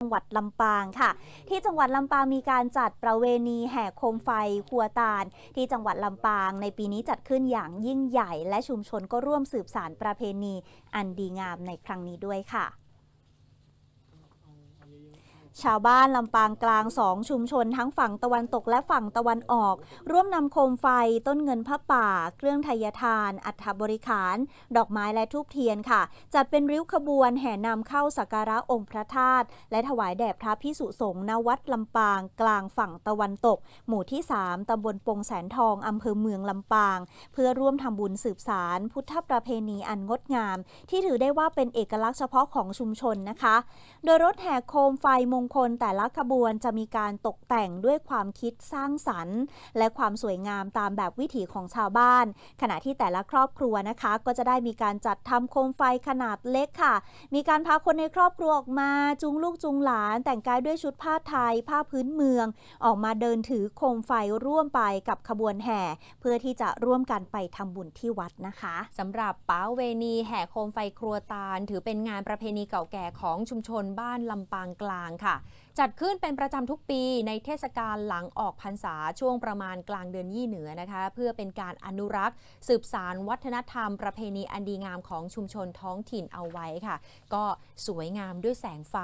จังหวัดลำปางค่ะ ที่จังหวัดลำปางมีการจัดประเวณีแห่โคมไฟครัวตาล ที่จังหวัดลำปางในปีนี้จัดขึ้นอย่างยิ่งใหญ่ และชุมชนก็ร่วมสืบสารประเพณี อันดีงามในครั้งนี้ด้วยค่ะ ชาวบ้านลำปางกลางสองชุมชนทั้งฝั่งตะวันตกและฝั่งตะวันออก ร่วมนำโคมไฟ ต้นเงินผ้าป่า เครื่องทยทาน อัฐบริขาร ดอกไม้และทูบเทียนค่ะ จัดเป็นริ้วขบวนแห่นำเข้าสักการะองค์พระธาตุและถวายแด่พระพิสุสงฆ์ณวัดลำปาง กลางฝั่งตะวันตก หมู่ที่ 3 ตำบลปงแสนทองอำเภอเมืองลำปาง เพื่อร่วมทำบุญสืบสาร พุทธประเพณีอันงดงาม ที่ถือได้ว่าเป็นเอกลักษณ์เฉพาะของชุมชนนะคะ โดยรถแห่โคมไฟมงคลแต่ละขบวนจะมีการตกแต่งด้วยความคิดสร้างสรรค์ และความสวยงามตามแบบวิถีของชาวบ้าน ขณะที่แต่ละครอบครัวนะคะ ก็จะได้มีการจัดทำโคมไฟขนาดเล็กค่ะ มีการพาคนในครอบครัวออกมาจูงลูกจูงหลาน แต่งกายด้วยชุดผ้าไทย ผ้าพื้นเมือง ออกมาเดินถือโคมไฟร่วมไปกับขบวนแห่ เพื่อที่จะร่วมกันไปทำบุญที่วัดนะคะสำหรับป้าเวณีแห่โคมไฟครัวตาล ถือเป็นงานประเพณีเก่าแก่ของชุมชนบ้านลำปางกลางค่ะค่ะ จัดขึ้นเป็นประจำทุกปีในเทศกาลหลังออกพรรษาช่วงประมาณกลางเดือนยี่เหนือนะคะ เพื่อเป็นการอนุรักษ์ สืบสารวัฒนธรรม ประเพณีอันดีงามของชุมชนท้องถิ่นเอาไว้ค่ะ ก็สวยงามด้วยแสงไฟ